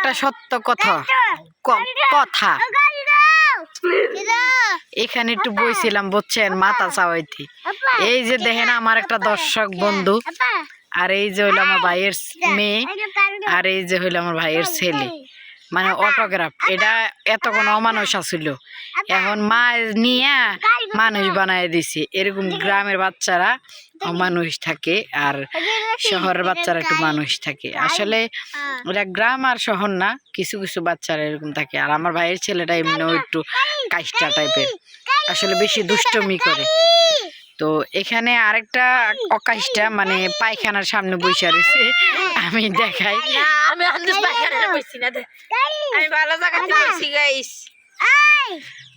একটা সত্য কথা। কথা। এখানে একটু বইছিলাম, বুঝছেন? মাথা চাওয়াইতে। এই যে দেখেন আমার একটা দর্শক বন্ধু, আর এই যে হইল আমার ভাইয়ের মেয়ে, আর এই যে হইল আমার ভাইয়ের ছেলে। মানে অটোগ্রাফ এটা এত কোনো অমানুষ আছিল। এখন মা নিয়ে মানুষ বানায় দিছে। এরকম গ্রামের বাচ্চারা অমানুষ থাকে আর শহরের বাচ্চারা একটু মানুষ থাকে। আসলে ওটা গ্রাম আর শহর না কিছু কিছু বাচ্চারা এরকম থাকে। আর আমার ভাইয়ের ছেলেটা এমনিও একটু কাইস্টা টাইপের আসলে বেশি দুষ্টমি করে। তো এখানে আরেকটা অকাইশটা মানে পায়খানার সামনে বসে রয়েছে। আমি দেখাই। আমি আন্দাজ বসছি না আমি ভালো জায়গাতে বসছি গাইস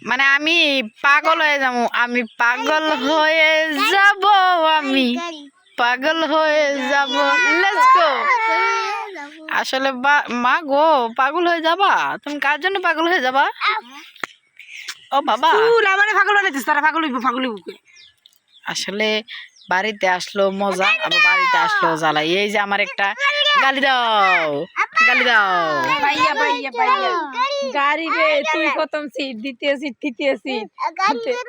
মানে আমি পাগল হয়ে যাব আমি পাগল হয়ে যাব আমি পাগল হয়ে যাব। লেটস গো আসলে বা- মা গো পাগল হয়ে যাবা? তুমি কার জন্য পাগল হয়ে যাবা? ও বাবা। তুই আমারে পাগল বানাইছিস তারা পাগল হইব পাগল হইব। আসলে বাড়িতে আসলো মজা আবার বাড়িতে আসলো জ্বালা। এই যে আমার একটা গালি দাও গালি দাও। ভাইয়া ভাইয়া ভাইয়া। গাড়ি রে তুই প্রথম সিট দ্বিতীয় সিট তৃতীয় সিট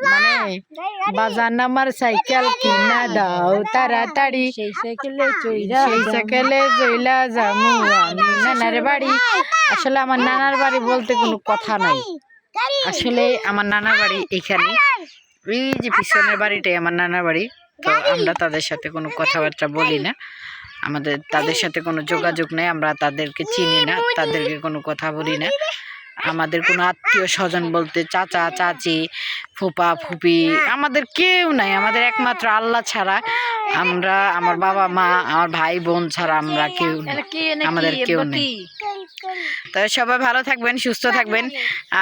মানে বাজার নামার সাইকেল কিনা দাও তাড়াতাড়ি। সেই সাইকেলে চইরা সেই সাইকেলে জইলা যামু আমি নানার বাড়ি। আসলে আমার নানার বাড়ি বলতে কোনো কথা নাই। আসলে আমার নানার বাড়ি এখানে। ওই যে পিছনের বাড়িটাই আমার নানার বাড়ি তো আমরা তাদের সাথে কোনো কথাবার্তা বলি না। আমাদের তাদের সাথে কোনো যোগাযোগ নেই আমরা তাদেরকে চিনি না তাদেরকে কোনো কথা বলি না। আমাদের কোনো আত্মীয় স্বজন বলতে চাচা চাচি ফুপা ফুপি আমাদের কেউ নাই। আমাদের একমাত্র আল্লাহ ছাড়া আমরা আমার বাবা মা আমার ভাই বোন ছাড়া আমরা কেউ আমাদের কেউ নেই। তো সবাই ভালো থাকবেন সুস্থ থাকবেন।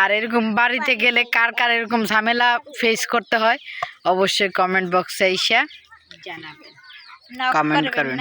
আর এরকম বাড়িতে গেলে কার কার এরকম ঝামেলা ফেস করতে হয় অবশ্যই কমেন্ট বক্সে এসে জানাবেন। Comment করবেন।